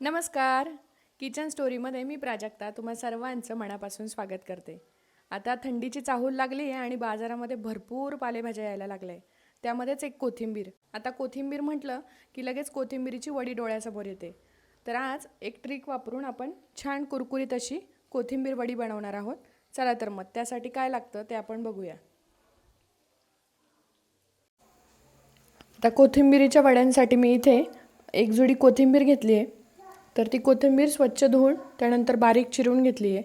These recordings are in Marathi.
नमस्कार. किचन स्टोरीमध्ये मी प्राजक्ता. तुम्हा सर्वांचं मनापासून स्वागत करते. आता थंडीची चाहूल लागली आहे आणि बाजारामध्ये भरपूर पालेभाज्या यायला लागल्या आहे त्यामध्येच एक कोथिंबीर. आता कोथिंबीर म्हटलं की लगेच कोथिंबीरीची वडी डोळ्यासमोर येते. तर आज एक ट्रिक वापरून आपण छान कुरकुरीत अशी कोथिंबीर वडी बनवणार आहोत. चला तर मग त्यासाठी काय लागतं ते आपण बघूया. आता कोथिंबीरीच्या वड्यांसाठी मी इथे एक जुडी कोथिंबीर घेतली आहे तर ती कोथिंबीर स्वच्छ धुवून त्यानंतर बारीक चिरून घेतली आहे.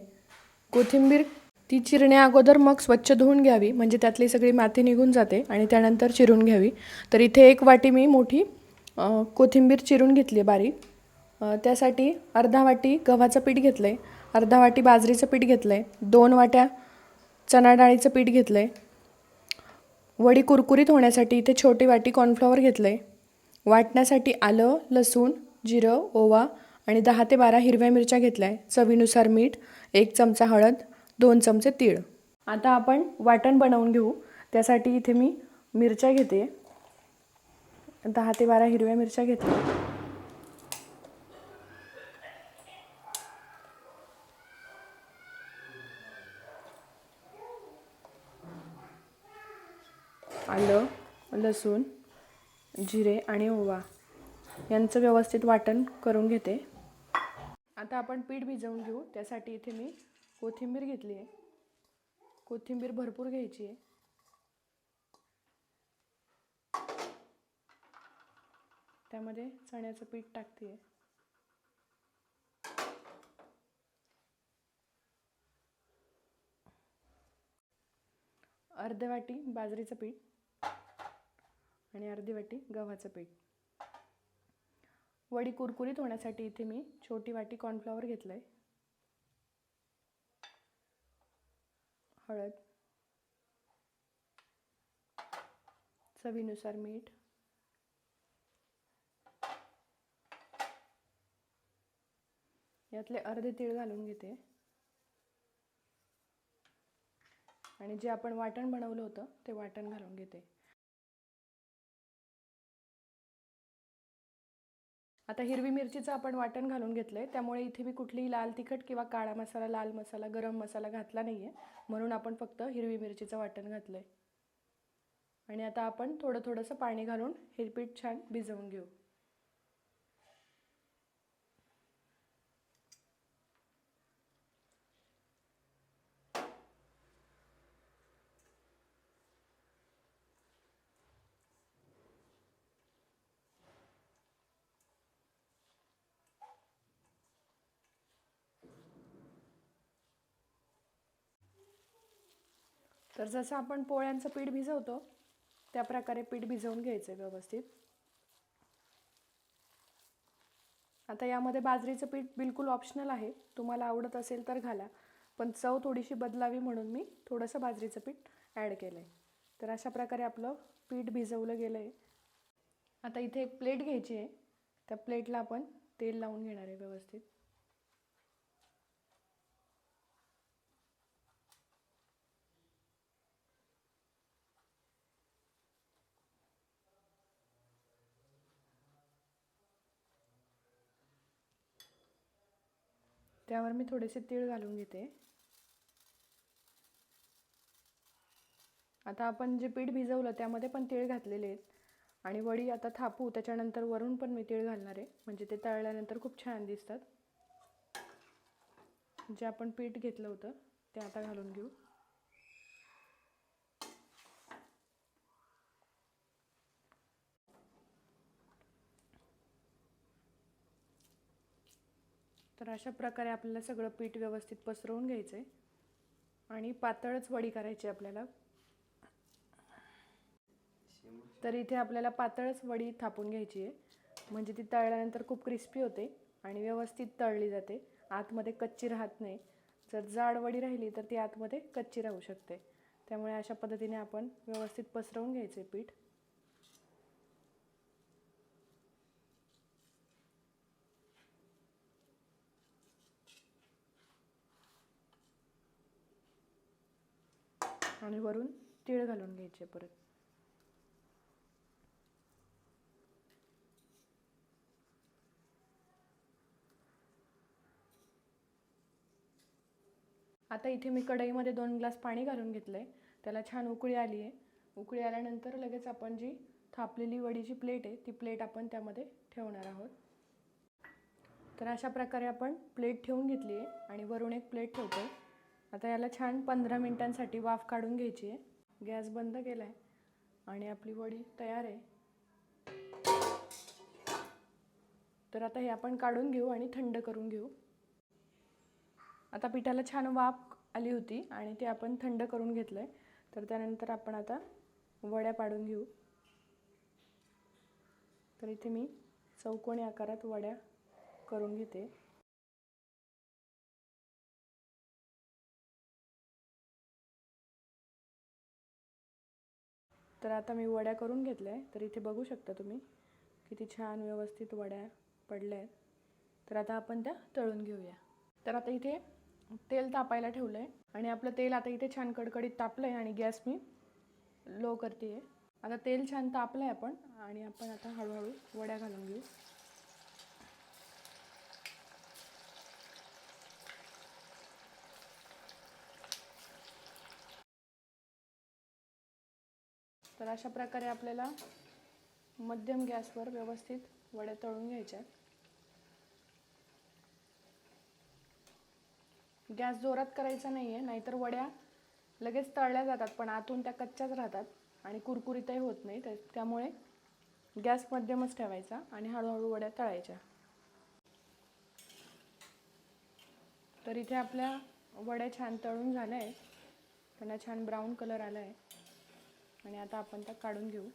कोथिंबीर ती चिरण्या अगोदर मग स्वच्छ धुवून घ्यावी म्हणजे त्यातली सगळी माती निघून जाते आणि त्यानंतर चिरून घ्यावी. तर इथे एक वाटी मी मोठी कोथिंबीर चिरून घेतली आहे बारीक. त्यासाठी अर्धा वाटी गव्हाचं पीठ घेतलं आहे अर्धा वाटी बाजरीचं पीठ घेतलं आहे दोन वाट्या चणा डाळीचं पीठ घेतलं आहे वडी कुरकुरीत होण्यासाठी इथे छोटी वाटी कॉर्नफ्लॉवर घेतलं आहे वाटण्यासाठी आलं लसूण जिरं ओवा आणि दहा ते बारा हिरव्या मिरच्या घेतल्या आहे चवीनुसार मीठ एक चमचा हळद दोन चमचे तीळ. आता आपण वाटण बनवून घेऊ. त्यासाठी इथे मी मिरच्या घेते. दहा ते बारा हिरव्या मिरच्या घेतल्या. आलं लसूण जिरे आणि ओवा. यांचं व्यवस्थित वाटण करून घेते. आता आपण पीठ भिजवून घेऊ. त्यासाठी इथे मी कोथिंबीर घेतली आहे. कोथिंबीर भरपूर घ्यायची आहे. त्यामध्ये चण्याचं पीठ टाकते अर्धी वाटी बाजरीचं पीठ आणि अर्धी वाटी गव्हाचं पीठ. वडी कुरकुरीत होण्यासाठी इथे मी छोटी वाटी कॉर्नफ्लॉवर घेतलं आहे हळद. चवीनुसार मीठ. यातले अर्धे तीळ घालून घेते. आणि जे आपण वाटण बनवलं होतं ते वाटण घालून घेते. आता हिरवी मिरचीचं आपण वाटण घालून घेतलं आहे त्यामुळे इथे मी कुठलीही लाल तिखट किंवा काळा मसाला लाल मसाला गरम मसाला घातला नाही आहे म्हणून आपण फक्त हिरवी मिरचीचं वाटण घातलं आहे आणि आता आपण थोडं थोडंसं पाणी घालून हे पीठ छान भिजवून घेऊ. तर जसं आपण पोळ्यांचं पीठ भिजवतो त्या प्रकारे पीठ भिजवून घ्यायचं आहे व्यवस्थित. आता यामध्ये बाजरीचं पीठ बिलकुल ऑप्शनल आहे. तुम्हाला आवडत असेल तर घाला. पण चव थोडीशी बदलावी म्हणून मी थोडंसं बाजरीचं पीठ ॲड केलं आहे तर अशा प्रकारे आपलं पीठ भिजवलं गेलं आहे आता इथे एक प्लेट घ्यायची आहे. त्या प्लेटला आपण तेल लावून घेणार आहे व्यवस्थित. त्यावर मी थोडेसे तीळ घालून घेते. आता आपण जे पीठ भिजवलं त्यामध्ये पण तीळ घातलेले आहेत. आणि वडी आता थापू त्याच्यानंतर वरून पण मी तीळ घालणार आहे. म्हणजे ते तळल्यानंतर खूप छान दिसतात. जे आपण पीठ घेतलं होतं ते आता घालून घेऊ. तर अशा प्रकारे आपल्याला सगळं पीठ व्यवस्थित पसरवून घ्यायचं आहे आणि पातळच वडी करायची आपल्याला. तर इथे आपल्याला पातळच वडी थापून घ्यायची आहे. म्हणजे ती तळल्यानंतर खूप क्रिस्पी होते आणि व्यवस्थित तळली जाते. आतमध्ये कच्ची राहत नाही. जर जाड वडी राहिली तर ती आतमध्ये कच्ची राहू शकते. त्यामुळे अशा पद्धतीने आपण व्यवस्थित पसरवून घ्यायचे पीठ. आणि वरून तीळ घालून घ्यायचे परत. आता इथे मी कढईमध्ये दोन ग्लास पाणी घालून घेतलं आहे त्याला छान उकळी आली आहे. उकळी आल्यानंतर लगेच आपण जी थापलेली वडीची प्लेट आहे ती प्लेट आपण त्यामध्ये ठेवणार आहोत. तर अशा प्रकारे आपण प्लेट ठेवून घेतली आहे आणि वरून एक प्लेट ठेवतो आता याला छान पंधरा मिनटांसाठी वाफ काढून घ्यायची आहे. गॅस बंद केला आहे आणि आपली वडी तयार आहे. तर आता हे आपण काढून घेऊ आणि थंड करून घेऊ. आता पिठाला छान वाफ आली होती आणि ते आपण थंड करून घेतलं आहे तर त्यानंतर आपण आता वड्या पाडून घेऊ. तर इथे मी चौकोनी आकारात वड्या करून घेते. तर आता मी वड्या करून घेतल्या आहे तर इथे बघू शकता तुम्ही किती छान व्यवस्थित वड्या पडल्या आहेत. तर आता आपण त्या तळून घेऊया. तर आता इथे तेल तापायला ठेवलं आहे आणि आपलं तेल आता इथे छान कडकडीत तापलं आहे आणि गॅस मी लो करते आहे आता तेल छान तापलं आहे आपण आणि आपण आता हळूहळू वड्या घालून घेऊ. तर अशा प्रकारे आपल्याला मध्यम गॅसवर व्यवस्थित वड्या तळून घ्यायच्या गॅस जोरात करायचा नाही आहे नाहीतर वड्या लगेच तळल्या जातात पण आतून त्या कच्च्याच राहतात आणि कुरकुरीतही होत नाही तर त्यामुळे गॅस मध्यमच ठेवायचा आणि हळूहळू वड्या तळायच्या. तर इथे आपल्या वड्या छान तळून झाल्या आहेत त्यांना छान ब्राऊन कलर आला आहे आणि आता आपण त्या काढून घेऊ.